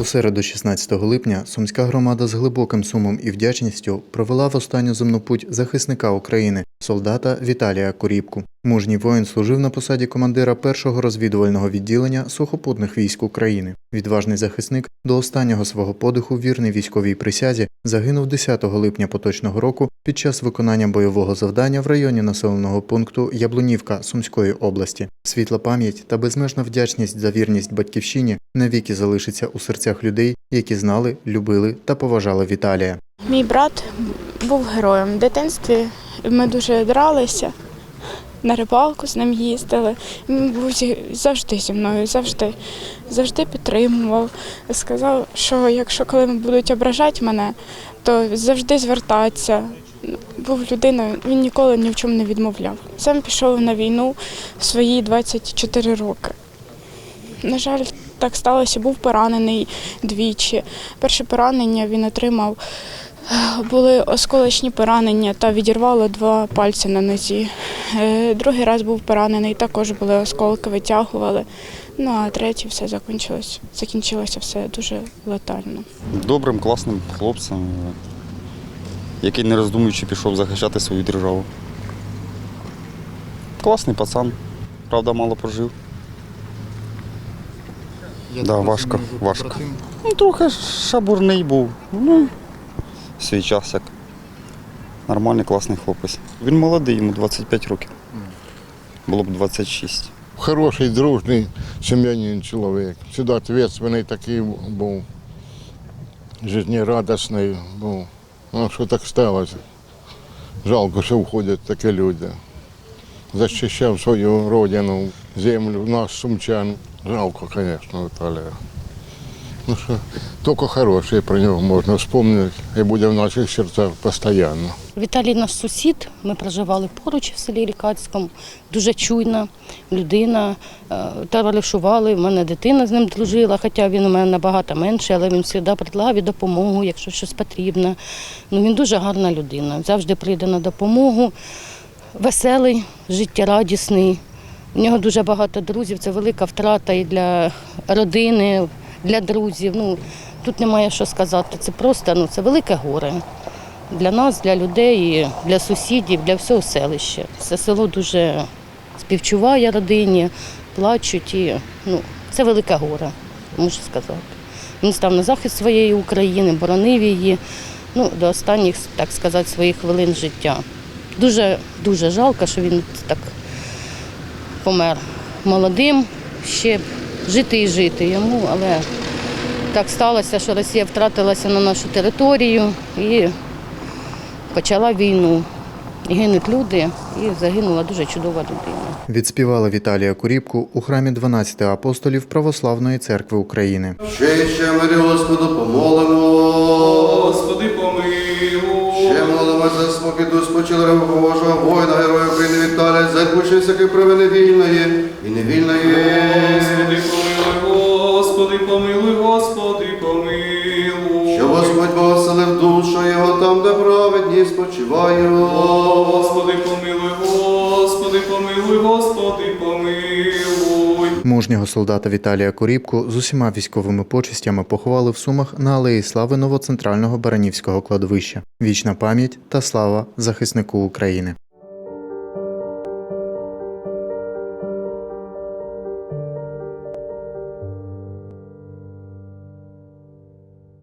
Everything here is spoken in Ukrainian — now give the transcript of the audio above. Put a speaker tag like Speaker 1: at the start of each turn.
Speaker 1: У середу, 16 липня, сумська громада з глибоким сумом і вдячністю провела в останню земну путь захисника України, солдата Віталія Куріпку. Мужній воїн служив на посаді командира першого розвідувального відділення сухопутних військ України. Відважний захисник до останнього свого подиху вірний військовій присязі загинув 10 липня поточного року під час виконання бойового завдання в районі населеного пункту Яблунівка Сумської області. Світла пам'ять та безмежна вдячність за вірність батьківщині навіки залишиться у серцях людей, які знали, любили та поважали Віталія.
Speaker 2: Мій брат був героєм. В дитинстві ми дуже дралися, на рибалку з ним їздили. Він був завжди зі мною, завжди, завжди підтримував. Сказав, що якщо коли будуть ображати мене, то завжди звертатися. Був людиною, він ніколи ні в чому не відмовляв. Сам пішов на війну в свої 24 роки. На жаль, так сталося, був поранений двічі. Перше поранення він отримав були осколочні поранення та відірвало два пальці на нозі. Е, Другий раз був поранений, також були осколки, витягували. Ну а третій все закінчилось. Закінчилося все дуже летально.
Speaker 3: добрим, класним хлопцем, який не роздумуючи пішов захищати свою державу. Класний пацан, правда, мало прожив. Да, важко, важко. Ну, трохи шабурний був. Ну, свій час як. Нормальний, класний хлопець. Він молодий, йому 25 років. Було б 26.
Speaker 4: Хороший, дружний сім'янин чоловік. Завжди відповідальний такий був. Життєрадісний був. Ну, що так сталося? Жалко, що входять такі люди. Захищав свою родину, землю, нас, сумчан. Жалко, звісно, Віталія. Ну що, тільки хороше про нього можна вспомнити і буде в наших серцях постійно.
Speaker 5: Віталій наш сусід, ми проживали поруч в селі Рікацькому, дуже чуйна людина, е, товаришували, в мене дитина з ним дружила, хоча він у мене набагато менший, але він завжди предлагав допомогу, якщо щось потрібно. Ну, він дуже гарна людина, завжди прийде на допомогу, веселий, життєрадісний. У нього дуже багато друзів, це велика втрата і для родини, для друзів. Ну, тут немає що сказати. Це просто ну, це велике горе для нас, для людей, для сусідів, для всього селища. Це село дуже співчуває родині, плачуть і ну, це велике горе, можу сказати. Він став на захист своєї України, боронив її ну, до останніх, так сказати, своїх хвилин життя. Дуже дуже жалко, що він так помер молодим, ще жити і жити йому, але так сталося, що Росія втратилася на нашу територію і почала війну. Гинуть люди, і загинула дуже чудова людина.
Speaker 1: Відспівали Віталія Куріпку у храмі 12 апостолів Православної церкви України.
Speaker 6: Ще ще мирі Господу помолимо.
Speaker 7: Господи, помилуй.
Speaker 6: Ще молимо за спокій душ спочилого Божого воїна, героя України Віталія, запущення всякої провини вільної і невільної.
Speaker 7: Господи, помилуй, Господи, помилуй, Господи, помилуй.
Speaker 6: Що Господь поселив душу його там, де праведні спочивають.
Speaker 7: Господи, помилуй, Господи, помилуй, Господи, помилуй.
Speaker 1: Мужнього солдата Віталія Куріпку з усіма військовими почестями поховали в Сумах на алеї слави новоцентрального Баранівського кладовища. Вічна пам'ять та слава захиснику України.